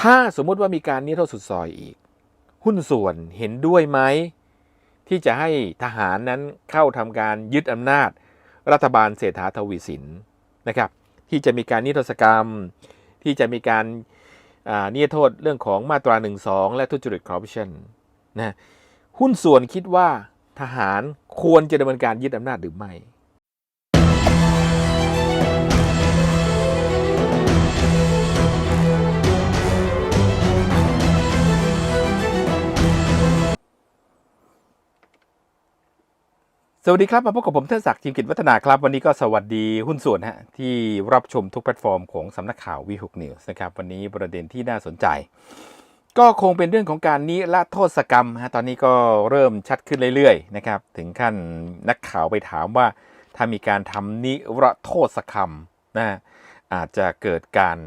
ถ้าสมมุติว่ามีการนิรโทษสุดซอยอีก หุ้นส่วนเห็นด้วยไหม ที่จะให้ทหารนั้นเข้าทำการยึดอำนาจ รัฐบาลเศรษฐาทวีสินนะครับที่จะมีการนิรโทษกรรม ที่จะมีการนิรโทษเรื่องของมาตรา1 2และทุจริตคอร์รัปชันนะหุ้นส่วนคิดว่าทหารควรจะดำเนินการยึดอำนาจหรือไม่ สวัสดีครับ มาพบกับผมเทิดศักดิ์ทีมกิจวัฒนาครับ วันนี้ก็สวัสดีหุ้นส่วนฮะที่รับชมทุกแพลตฟอร์มของสำนักข่าววีหกนิวส์นะครับวันนี้ประเด็นที่น่าสนใจ ก็คงเป็นเรื่องของการนิรโทษกรรมฮะตอนนี้ก็เริ่มชัดขึ้นเรื่อยๆนะครับถึงขั้นนักข่าวไปถามว่า ถ้ามีการทำนิรโทษกรรมนะฮะอาจจะเกิดการ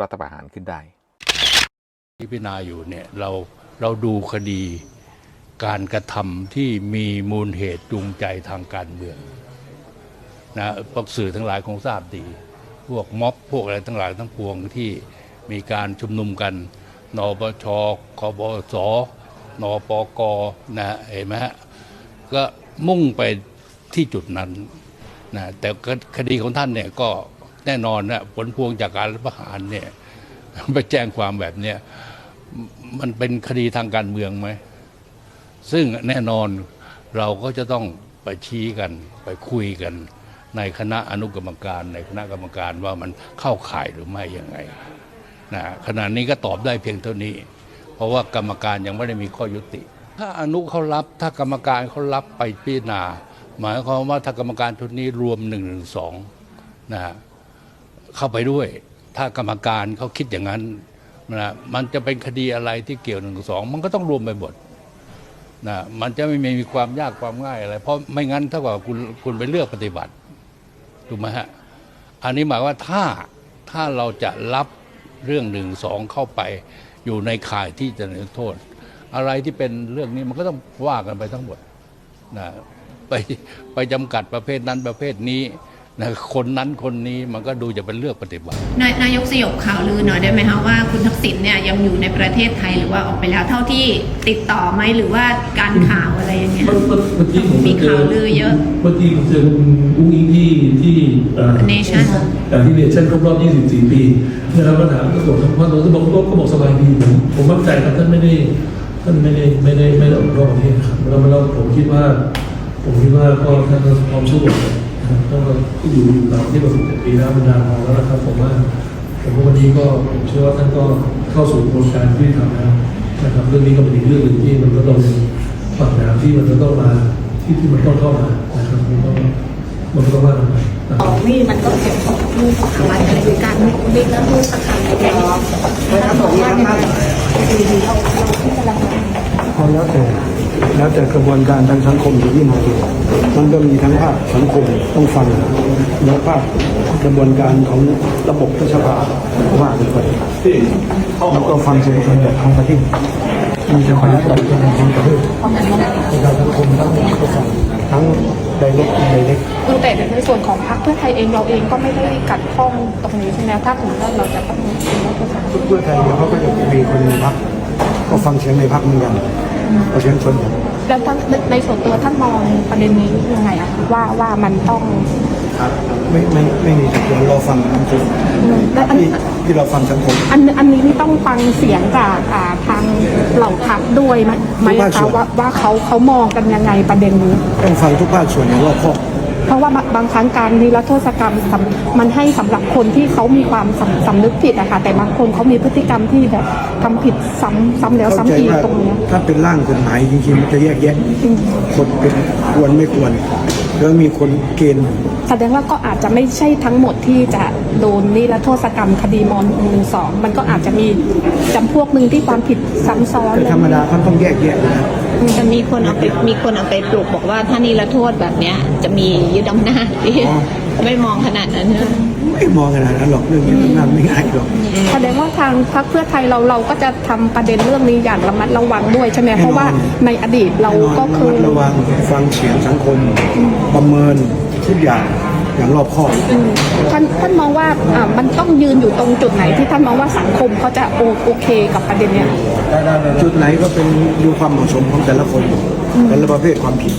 รัฐประหารขึ้นได้ที่พิจารณาอยู่เนี่ยเราเราดูคดี การกระทำที่มีมูลเหตุจูงใจทางการเมืองนะพวกสื่อทั้งหลายคงทราบดี พวกม็อบพวกอะไรทั้งหลายทั้งปวงที่มีการชุมนุมกันนปชคบสนปกนะเห็นไหมฮะก็มุ่งไปที่จุดนั้นนะแต่คดีของท่านเนี่ยก็แน่นอนนะผลพวงจากการรัฐประหารเนี่ยไปแจ้งความแบบเนี้ยมันเป็นคดีทางการเมืองไหม ซึ่งแน่นอนเราก็จะต้องไปชี้กันไปคุยกัน ในคณะอนุกรรมการ ในคณะกรรมการว่ามันเข้าข่ายหรือไม่ยังไงนะขณะนี้ก็ตอบได้เพียงเท่านี้ เพราะว่ากรรมการยังไม่ได้มีข้อยุติ ถ้าอนุเขารับถ้ากรรมการเขารับไปพิจารณาหมายความว่าถ้ากรรมการชุดนี้รวมหนึ่งหนึ่งสองนะฮะเข้าไปด้วย ถ้ากรรมการเขาคิดอย่างนั้นนะมันจะเป็นคดีอะไรที่เกี่ยวหนึ่งสองมันก็ต้องรวมไปหมด นะมันจะไม่มีความยากความง่ายอะไร เพราะไม่งั้นถ้าว่าคุณคุณไปเลือกปฏิบัติถูกไหมฮะอันนี้หมายว่าถ้าถ้าเราจะรับเรื่องหนึ่งสองเข้าไปอยู่ในข่ายที่จะนโทษ อะไรที่เป็นเรื่องนี้มันก็ต้องว่ากันไปทั้งหมดนะไปไปจำกัดประเภทนั้นประเภทนี้ นะคนนั้นคนนี้มันก็ดูจะเป็นเลือกปฏิบัติ นายนายกสยบข่าวลือหน่อยได้ไหมคะว่าคุณทักษิณเนี่ยยังอยู่ในประเทศไทยหรือว่าออกไปแล้วเท่าที่ติดต่อไหมหรือว่าการข่าวอะไรอย่างเงี้ย เมื่อเมื่อเมื่อกี้ผมมีข่าวลือเยอะเมื่อกี้ผมเจอคุณอุ้งอิงที่ที่เอ่อ Nation เอ่อที่เนชั่นครบรอบ 24 ปีนะครับก็ถามก็บอกว่าเราจะบอกว่าก็บอกสบายดีผมผมมั่นใจครับท่านไม่ได้ท่านไม่ได้ไม่ได้ไม่ได้ออกนอกประเทศครับแล้วแล้วผมคิดว่า ผมคิดว่าก็ท่านก็พร้อมสู้นะครับ ก็ก็อยู่อยู่ต่างประเทศมา17ปีแล้วมันนานพอแล้วนะครับผมว่าผมว่าวันนี้ก็ผมเชื่อว่าท่านก็เข้าสู่กระบวนการที่ทำแล้วนะครับ เรื่องนี้ก็เป็นอีกเรื่องหนึ่งที่มันก็ต้องฝักน้ำที่มันจะต้องมาที่ที่มันต้องเข้ามานะครับมันต้องมันก็ว่ากันไปนะคขรับองนี่มันก็เกี่ยวกับลูกของวัดอะไรคือการเด็กแล้วลูกสักครั้งในรอบแล้วบอกว่าเนี่ยดีๆเราเราพิจารณาพอแล้วแต่ แล้วแต่กระบวนการทางสังคมอยู่ที่ไหนมันก็มีทั้งภาคสังคมต้องฟังแล้วภาคกระบวนการของระบบรัฐสภาว่ากันไปแล้วก็ฟังเสียงส่วนใหญ่ของประเทศมีจะคอยรับผิดชอบของประเทศประชาสังคมทั้งก็ฟังทั้งไดเล็กอินไดเล็กคือแต่ในส่วนของพรรคเพื่อไทยเองเราเองก็ไม่ได้กัดข้องตรงนี้ใช่ไหมถ้าถึงว่าเราจะต้องเพื่อไทยเดี๋ยวเขาก็จะมีคนในพักก็ฟังเสียงในพักเหมือนกันเพราะเสียงส่วนใหญ่ แล้วท่านในส่วนตัวท่านมองประเด็นนี้ยังไงอะคะว่าว่ามันต้องไม่ไม่ไม่มีแต่เราฟังสังคมและอันที่ที่เราฟังสังคม อันอันนี้นี่ต้องฟังเสียงจากอ่าทางเหล่าทัพด้วยไหมไหมทุกภาคส่คะวน ว่าว่าเขาเขามองกันยังไงประเด็นนี้ ต้องฟังทุกภาคส่วนอย่างรอบคอบ เพราะว่าบางบางครั้งการนิรโทษกรรมสำมันให้สำหรับคนที่เขามีความสำสำนึกผิดอะค่ะแต่บางคนเขามีพฤติกรรมที่แบบทำผิดซ้ำซ้ำแล้วเข้าใจซ้ำอีกว่าตรงเนี้ยถ้าเป็นร่างกฎหมายจริงๆมันจะแยกแยะคนเป็นควรไม่ควรแล้วมีคนเกณฑ์แสดงว่าก็อาจจะไม่ใช่ทั้งหมดที่จะโดนนิรโทษกรรมคดีม .112 มันก็อาจจะมีจำพวกหนึ่งที่ความผิดซ้ำซ้อนแต่ธรรมดาเขาต้องแยกแยะนะ จะมีคนเอาไปมีคนเอาไปปลุกบอกว่าถ้านี่ละโทษแบบเนี้ย จะมียึดอำนาจที่ไม่มองขนาดนั้นนะไม่มองขนาดนั้นหรอกเรื่องนี้มันไม่ง่ายหรอกแสดงว่าทางพรรคเพื่อไทยเราเราก็จะทำประเด็นเรื่องนี้อย่างระมัดระวังด้วยใช่ไหมเพราะว่าในอดีตเราแน่นอนก็ระคือมัดระวังฟังเสียงสังคมประเมินทุกอย่างอย่างรอบคอบอืมท่านท่านมองว่าอ่ามันต้องยืนอยู่ตรงจุดไหนที่ท่านมองว่าสังคมเขาจะโอโอเคกับประเด็นเนี้ย จุดไหนก็เป็นดูความเหมาะสมของแต่ละคนแต่ละประเภทความผิด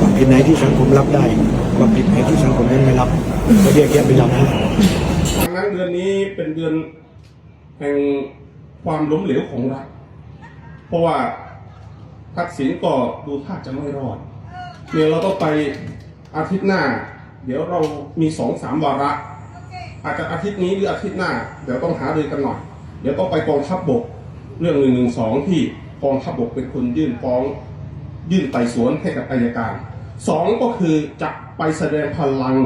ความผิดไหนที่สังคมรับได้ความผิดไหนที่สังคมนั้นไม่รับก็แยกแยะไปอย่างนั้นดังนั้นเดือนนี้เป็นเดือนแห่งความล้มเหลวของรัฐเพราะว่าทักษิณก็ดูท่าจะไม่รอดเนี่ยเราต้องไปอาทิตย์หน้า เดี๋ยวเรามีสองสามวาระ อาจจะอาทิตย์นี้หรืออาทิตย์หน้า เดี๋ยวต้องหารือกันหน่อย เดี๋ยวต้องไปกองทัพบบก เรื่องหนึ่งหนึ่งสองที่กองทัพบกเป็นคนยื่นฟ้อง ยื่นไต่สวนให้กับอายการสองก็คือจะไปแสดงพลัง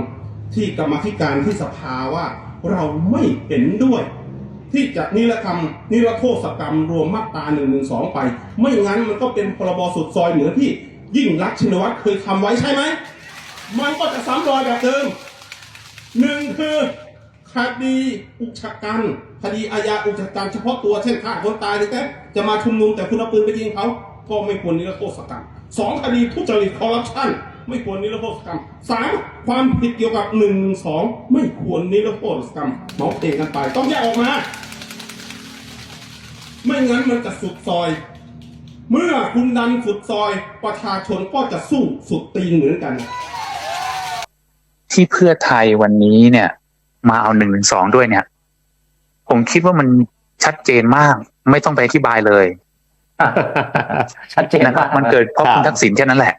ที่กรรมธิการที่สภาว่าเราไม่เห็นด้วย ที่จะนิรกรรมนิรโทษกรรมรวมมาตราหนึ่งหนึ่งสองไป ไม่งั้นมันก็เป็นพรบสุดซอยเหมือนที่ยิ่งรักชินวัตรเคยทำไว้ใช่ไหมมันก็จะซ้ำรอยแบบเดิมหนึ่งคือ คดีอุกชะกันคดีอาญาอุกชะกันเฉพาะตัวเช่นฆ่าคนตายหรือแค่จะมาชุมนุมแต่คุณเอาปืนไปยิงเขาก็ไม่ควรนิรโทษกรรมสองคดีทุจริตคอร์รัปชันไม่ควรนิรโทษกรรมสามความผิดเกี่ยวกับหนึ่งสองไม่ควรนิรโทษกรรมเมาเองกันไปต้องแยกออกมา ไม่งั้นมันจะสุดซอย เมื่อคุณดันสุดซอย ประชาชนก็จะสู้สุดตีนเหมือนกัน ที่เพื่อไทยวันนี้เนี่ย มาเอาหนึ่งหนึ่งสองด้วยเนี่ย ผมคิดว่ามันชัดเจนมาก ไม่ต้องไปอธิบายเลย ชัดเจนนะครับากมันเกิดเพราะคุณทักษิณแค่นั้นแหละ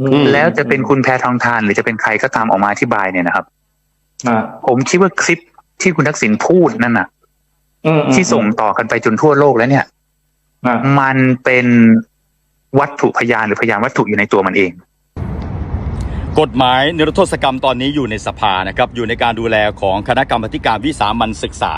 อืมแล้วจะเป็นคุณแพทองทานหรือจะเป็นใครก็ตามออกมาอธิบายเนี่ยนะครับอ่าผมคิดว่าคลิปที่คุณทักษิณพูดนั่นน่ะอืมอืมที่ส่งต่อกันไปจนทั่วโลกแล้วเนี่ยอ่ามันเป็นวัตถุพยานหรือพยานวัตถุอยู่ในตัวมันเอง กฎหมายนิรโทษกรรมตอนนี้อยู่ในสภานะครับอยู่ในการดูแลของคณะกรรมการวิสามันศึกษา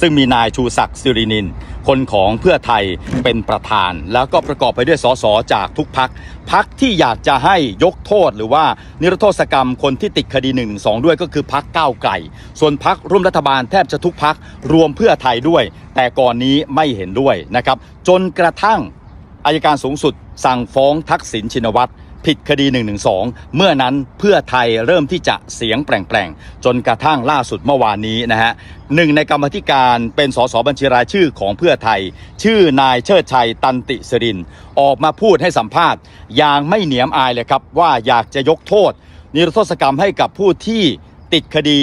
ซึ่งมีนายชูศักดิ์สิรินิน คนของเพื่อไทยเป็นประธาน แล้วก็ประกอบไปด้วยสสจากทุกพักพักที่อยากจะให้ยกโทษหรือว่านิรโทษกรรมคนที่ติดคดี1นึด้วยก็คือพักก้าวไกลส่วนพักร่วมรัฐบาลแทบจะทุกพักรวมเพื่อไทยด้วย แต่ก่อนนี้ไม่เห็นด้วยนะครับจนกระทั่งอายการสูงสุดสั่งฟ้องทักษิณชินวัตร ผิดคดี 112 เมื่อนั้นเพื่อไทยเริ่มที่จะเสียงแปลงๆ จนกระทั่งล่าสุดเมื่อวานนี้นะฮะหนึ่งในกรรมธิการเป็นสสบัญชีรายชื่อของเพื่อไทย ชื่อนายเชิดชัยตันติสริน ออกมาพูดให้สัมภาษณ์อย่างไม่เหนียมอายเลยครับ ว่าอยากจะยกโทษ นิรโทษกรรมให้กับผู้ที่ติดคดี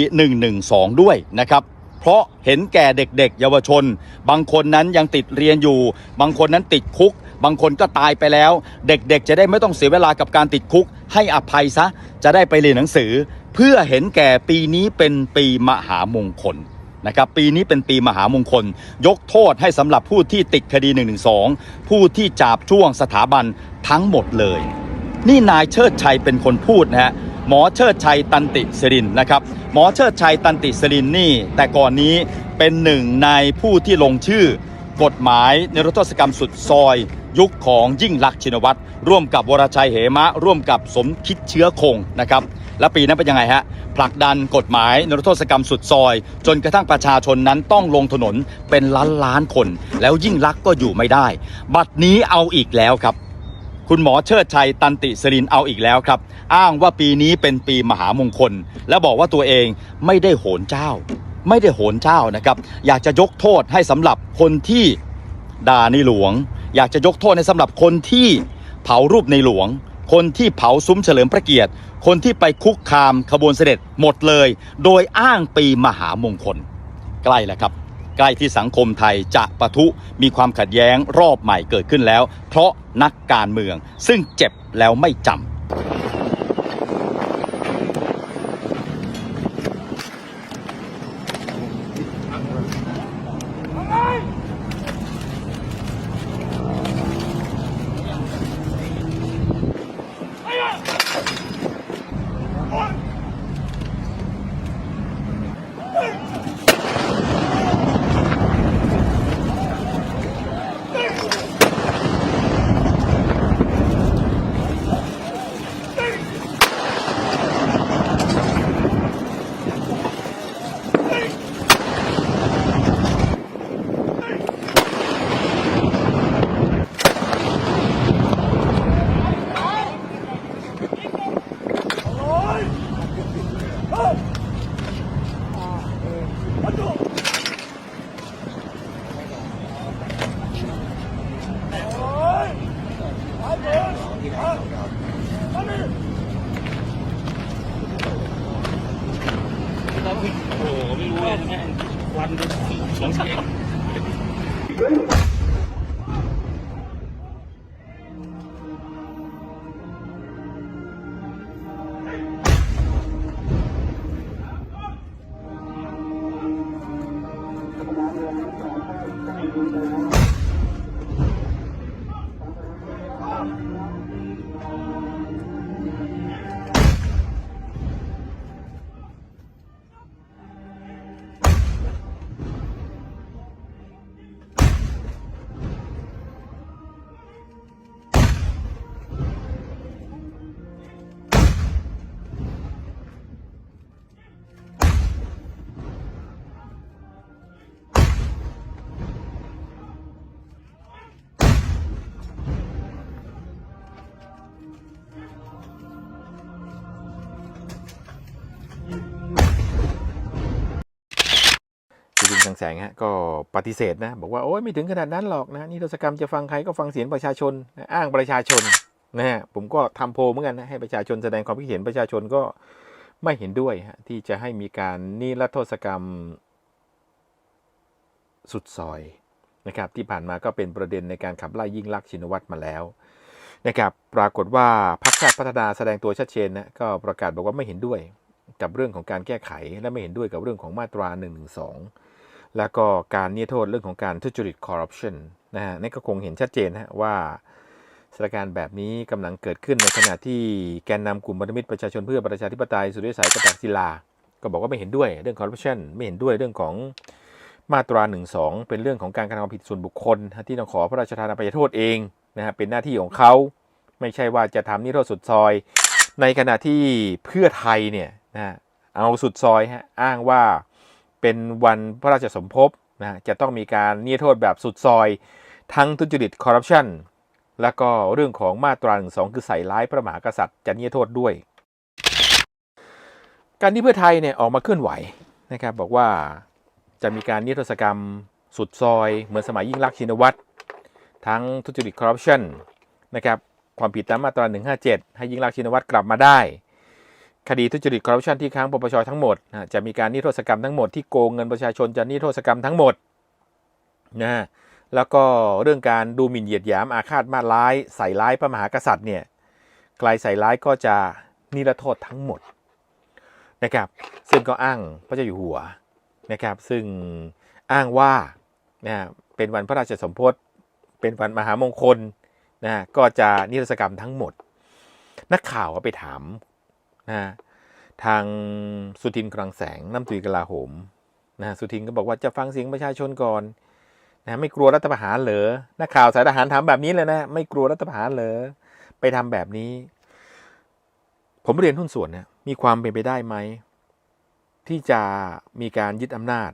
112 ด้วยนะครับเพราะเห็นแก่เด็กๆ เยาวชน บางคนนั้นยังติดเรียนอยู่ บางคนนั้นติดคุก บางคนก็ตายไปแล้ว เด็กๆ จะได้ไม่ต้องเสียเวลากับการติดคุก ให้อภัยซะ จะได้ไปเรียนหนังสือ เพื่อเห็นแก่ปีนี้เป็นปีมหามงคลนะครับปีนี้เป็นปีมหามงคล ยกโทษให้สำหรับผู้ที่ติดคดี112ผู้ที่จาบจ้วงสถาบันทั้งหมดเลย นี่นายเชิดชัยเป็นคนพูดนะฮะหมอเชิดชัยตันติสรินนะครับหมอเชิดชัยตันติสรินนี่ แต่ก่อนนี้เป็นหนึ่งในผู้ที่ลงชื่อกฎหมายในรโทษกรรมสุดซอย ยุคของยิ่งลักษณ์ชินวัตรร่วมกับวรชัยเหมะ ร่วมกับสมคิดเชื้อคงนะครับ และปีนั้นเป็นยังไงฮะผลักดันกฎหมายนรโทษกรรมสุดซอย จนกระทั่งประชาชนนั้นต้องลงถนนเป็นล้านล้านคน แล้วยิ่งลักษณ์ก็อยู่ไม่ได้ บัดนี้เอาอีกแล้วครับคุณหมอเชิดชัยตันติสรินเอาอีกแล้วครับ อ้างว่าปีนี้เป็นปีมหามงคล และบอกว่าตัวเองไม่ได้โหนเจ้า ไม่ได้โหนเจ้านะครับ อยากจะยกโทษให้สำหรับคนที่ด่าในหลวง อยากจะยกโทษในสำหรับคนที่เผารูปในหลวง คนที่เผาซุ้มเฉลิมพระเกียรติ คนที่ไปคุกคามขบวนเสด็จหมดเลย โดยอ้างปีมหามงคล ใกล้แล้วครับ ใกล้ที่สังคมไทยจะปะทุมีความขัดแย้งรอบใหม่เกิดขึ้นแล้ว เพราะนักการเมืองซึ่งเจ็บแล้วไม่จำ 我们了。 แสงแสงฮะก็ปฏิเสธนะ บอกว่าโอ้ยไม่ถึงขนาดนั้นหรอกนะนิรโทศกรรมจะฟังใครก็ฟังเสียงประชาชนนะอ้างประชาชนนะฮะผมก็ทำโพลเหมือนกันนะให้ประชาชนแสดงความคิดเห็นประชาชนก็ไม่เห็นด้วยฮะที่จะให้มีการนิรโทษกรรมสุดซอยนะครับที่ผ่านมาก็เป็นประเด็นในการขับไล่ยิ่งลักษณ์ชินวัตรมาแล้วนะครับปรากฏว่าพรรคชาติพัฒนาแสดงตัวชัดเจนนะก็ประกาศบอกว่าไม่เห็นด้วยกับเรื่องของการแก้ไขและไม่เห็นด้วยกับเรื่องของมาตรา1นึ แล้วก็การนิรโทษเรื่องของการทุจริตคอร์รัปชันนะฮะนี่ก็คงเห็นชัดเจนนะฮะว่าสถานการณ์แบบนี้กำลังเกิดขึ้นในขณะที่แกนนำกลุ่มพันธมิตรประชาชนเพื่อประชาธิปไตยสุริยสายกระตักศิลา ก็บอกว่าไม่เห็นด้วยเรื่องคอร์รัปชันไม่เห็นด้วยเรื่องของมาตรา1นึเป็นเรื่องของการกระทำความผิดส่วนบุคคล ที่ต้องขอพระราชทานอภัยโทษเองนะฮะเป็นหน้าที่ของเขาไม่ใช่ว่าจะทำนิโทษสุดซอย ในขณะที่เพื่อไทยเนี่ยนะเอาสุดซอยฮะอ้างว่า เป็นวันพระราชสมภพนะฮะจะต้องมีการนิรโทษแบบสุดซอย ทั้งทุจริตคอร์รัปชันแล้วก็เรื่องของมาตรา1นึคือใส่ร้ายพระมหากษัตริย์จะนิรโทษด้วย การที่เพื่อไทยเนี่ยออกมาเคลื่อนไหวนะครับบอกว่าจะมีการนิรโทษกรรมสุดซอยเหมือนสมัยยิ่งลักชินวัตรทั้งทุจริตคอร์รัปชันนะครับความผิดตามมาตรา 157 ให้ยิ่งลักชินวัตรกลับมาได้ คดีทุจริตคอร์รัปชันที่ค้างปปชทั้งหมดนะจะมีการนิรโทษกรรมทั้งหมดที่โกงเงินประชาชนจะนิรโทษกรรมทั้งหมดนะแล้วก็เรื่องการดูหมิ่นเหยียดหยามอาฆาตมาร้าย ใส่ร้ายพระมหากษัตริย์เนี่ยใครใส่ร้ายก็จะนิรโทษทั้งหมดนะครับซึ่งก็อ้างพระเจ้าอยู่หัวนะครับซึ่งอ้างว่านะเป็นวันพระราชสมภพเป็นวันมหามงคลนะก็จะนิรโทษกรรมทั้งหมด นักข่าวไปถาม นะทางสุทินคลังแสงน้ำตรีกลาโหมนะสุทินก็บอกว่าจะฟังเสียงประชาชนก่อนนะไม่กลัวรัฐประหารเหรอนักข่าวสายทหารถามแบบนี้เลยนะไม่กลัวรัฐประหารเหรอไปทำแบบนี้ ผมเรียนหุ้นส่วนเนี่ยมีความเป็นไปได้ไหม ที่จะมีการยึดอำนาจ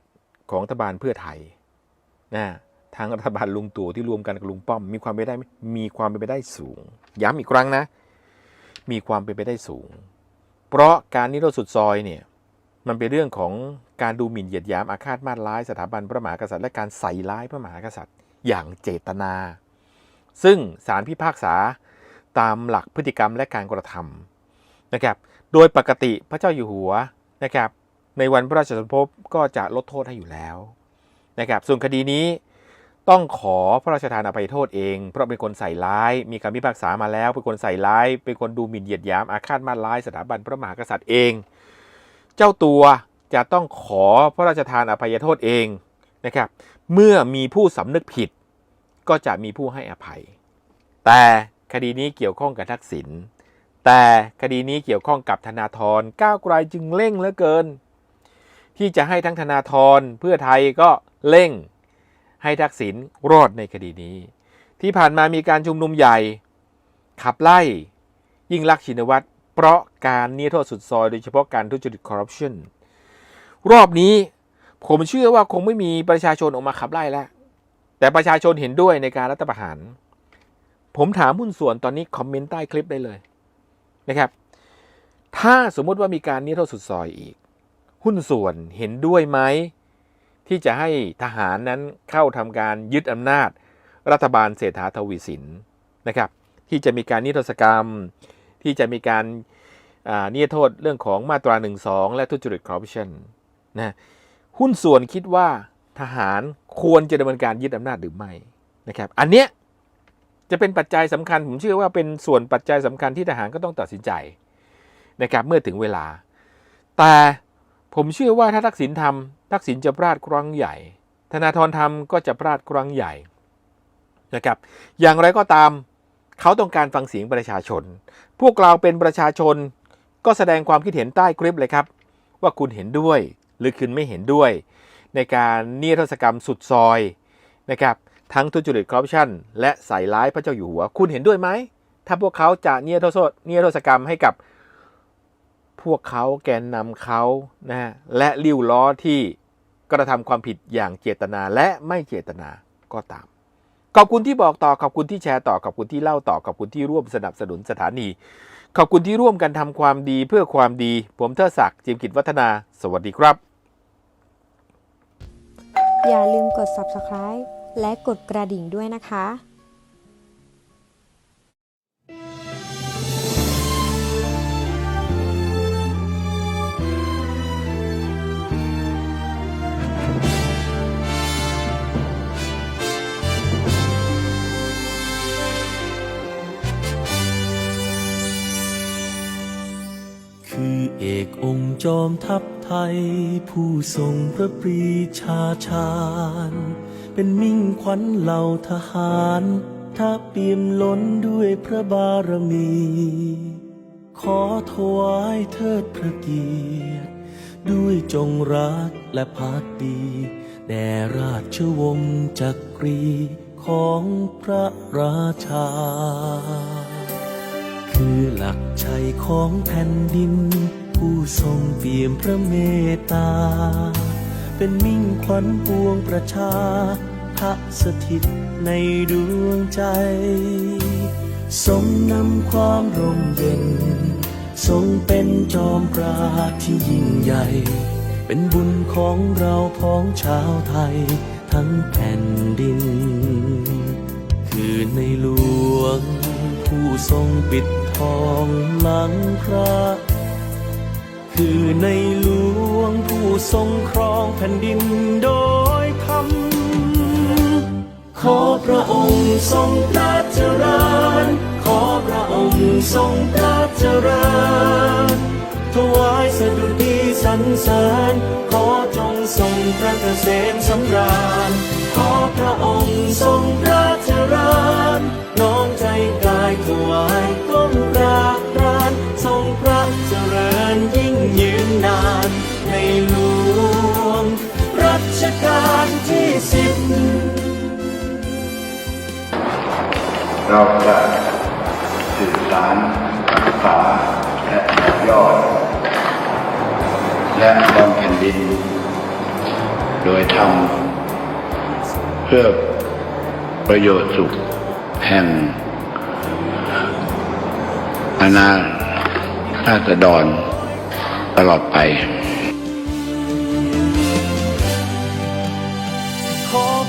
ของรัฐบาลเพื่อไทยนะทางรัฐบาลลุงตู่ที่รวมกันกับลุงป้อม มีความเป็นไปได้ไหมมีความเป็นไปได้สูง ย้ำอีกครั้งนะ มีความเป็นไปได้สูง เพราะการนิรโทษสุดซอยเนี่ยมันเป็นเรื่องของการดูหมิ่นเหยียดหยามอาฆาตมาตร้ายสถาบันพระมหากษัตริย์และการใส่ร้ายพระมหากษัตริย์อย่างเจตนา ซึ่งศาลพิพากษาตามหลักพฤติกรรมและการกระทำนะครับ โดยปกติพระเจ้าอยู่หัวนะครับในวันพระราชสมภพก็จะลดโทษให้อยู่แล้วนะครับส่วนคดีนี้ ต้องขอพระราชทานอภัยโทษเอง เพราะเป็นคนใส่ร้าย มีคำพิพากษามาแล้ว เป็นคนใส่ร้าย เป็นคนดูหมิ่นเหยียดหยามอาฆาตมาร้ายสถาบันพระมหากษัตริย์เอง เจ้าตัวจะต้องขอพระราชทานอภัยโทษเองนะครับ เมื่อมีผู้สำนึกผิด ก็จะมีผู้ให้อภัย แต่คดีนี้เกี่ยวข้องกับทักษิณ แต่คดีนี้เกี่ยวข้องกับธนาธรก้าวไกลจึงเร่งเหลือเกิน ที่จะให้ทั้งธนาธรเพื่อไทยก็เร่ง ให้ทักษิณรอดในคดีนี้ ที่ผ่านมามีการชุมนุมใหญ่ ขับไล่ ยิ่งลักษณ์ชินวัตรเพราะการนิรโทษสุดซอยโดยเฉพาะการทุจริตคอร์รัปชันรอบนี้ผมเชื่อว่าคงไม่มีประชาชนออกมาขับไล่แล้ว แต่ประชาชนเห็นด้วยในการรัฐประหาร ผมถามหุ้นส่วนตอนนี้คอมเมนต์ใต้คลิปได้เลยนะครับ ถ้าสมมติว่ามีการนิรโทษสุดซอยอีก หุ้นส่วนเห็นด้วยไหม ที่จะให้ทหารนั้นเข้าทำการยึดอำนาจ รัฐบาลเศรษฐาทวีสินนะครับ ที่จะมีการนิรโทษกรรม ที่จะมีการนิรโทษเรื่องของมาตรา1นึและทุจริตคอร์รัปชันนะหุ้นส่วนคิดว่าทหารควรจะดำเนินการยึดอำนาจหรือไม่นะครับ อันเนี้ยจะเป็นปัจจัยสำคัญ ผมเชื่อว่าเป็นส่วนปัจจัยสำคัญที่ทหารก็ต้องตัดสินใจนะครับเมื่อถึงเวลา แต่ผมเชื่อว่าถ้าทักษิณทำ ทักษิณจะพลาดครั้งใหญ่ ธนาธรทำก็จะพลาดครั้งใหญ่นะครับ อย่างไรก็ตามเขาต้องการฟังเสียงประชาชน พวกเราเป็นประชาชนก็แสดงความคิดเห็นใต้คลิปเลยครับ ว่าคุณเห็นด้วยหรือคุณไม่เห็นด้วย ในการนิรโทษกรรมสุดซอยนะครับทั้งทุจริตคอร์รัปชันและใส่ร้ายพระเจ้าอยู่หัว คุณเห็นด้วยไหม ถ้าพวกเขาจะเนิรโทษนิรโทษกรรมให้กับพวกเขาแกนนำเขานะและลิ้วล้อที่ กระทำความผิดอย่างเจตนาและไม่เจตนาก็ตาม ขอบคุณที่บอกต่อขอบคุณที่แชร์ต่อขอบคุณที่เล่าต่อขอบคุณที่ร่วมสนับสนุนสถานี ขอบคุณที่ร่วมกันทำความดีเพื่อความดี ผมเทอศักดิ์จิมกิจวัฒนา สวัสดีครับ อย่าลืมกด subscribe และกดกระดิ่งด้วยนะคะ เอกองค์จอมทัพไทย ผู้ทรงพระปรีชาชาญ เป็นมิ่งขวัญเหล่าทหารถ้าเปี่ยมล้นด้วยพระบารมี ขอถวายเทิดพระเกียรติ ด้วยจงรักและภักดีแด่ราชวงศ์จักรีของพระราชา คือหลักชัยของแผ่นดิน ผู้ทรงเปี่ยมพระเมตตา เป็นมิ่งขวัญปวงประชาพระสถิตในดวงใจ ทรงนำความร่มเย็น ทรงเป็นจอมปราที่ยิ่งใหญ่ เป็นบุญของเราพ้องชาวไทยทั้งแผ่นดิน คือในหลวง ผู้ทรงปิดทองหลังพระ คือในหลวงผู้ทรงครองแผ่นดินโดยธรรม ขอพระองค์ทรงพระเจริญ ขอพระองค์ทรงพระเจริญ ถวายสดุดีสรรเสริญ ขอจงทรงพระเกษมสำราญ ขอพระองค์ทรงพระเจริญ น้อมใจกายถวาย เราจะสื่อสารศึกษาและต่อยอด และบำเพ็ญดิน โดยทำเพื่อประโยชน์สุขแห่งอาณาราษฎรตลอดไป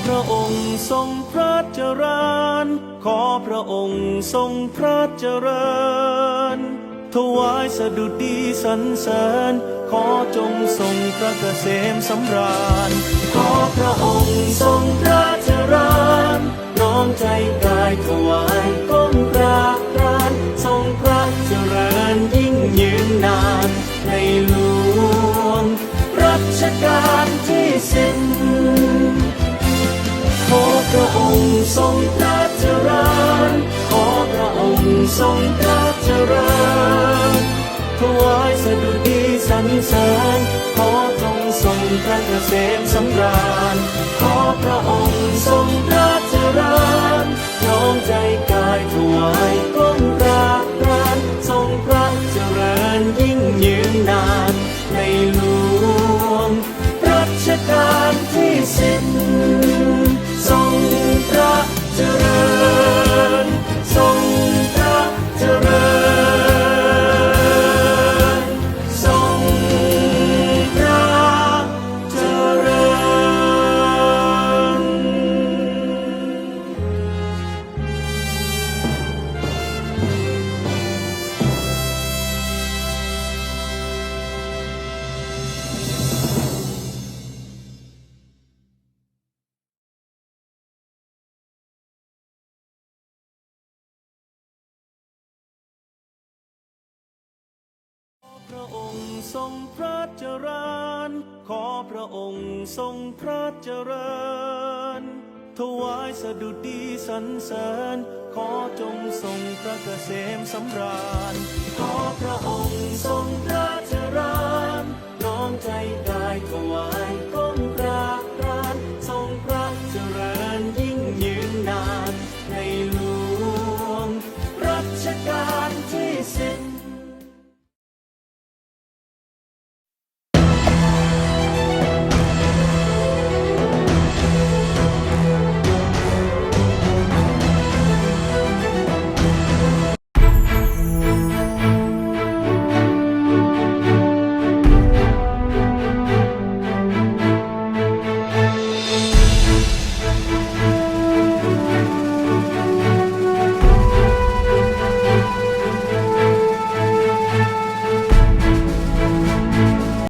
พระองค์ทรงพระเจริญ ขอพระองค์ทรงพระเจริญ ถวายสดุดีสรรเสริญ ขอจงทรงพระเกษมสำราญ ขอพระองค์ทรงพระเจริญ น้อมใจกายถวายก้มกราบกรานทรงพระเจริญยิ่งยืนนานในหลวงรัชกาลที่สิบ ขอพระองค์ทรงพระเจริญขอพระองค์ทรงพระเจริญถวายสดุดีสรรเสริญขอจงทรงพระเกษมสำราญขอพระองค์ทรงพระเจริญน้อมใจกายถวายก้มกราบกรานทรงพระเจริญยิ่งยืนนานในหลวงรัชกาลที่สิบ งพระเจริญ ขอพระองค์ทรงพระเจริญ ถวายสดุดีสรรเสริญ ขอจงทรงพระเกษมสำราญ ขอพระองค์ทรง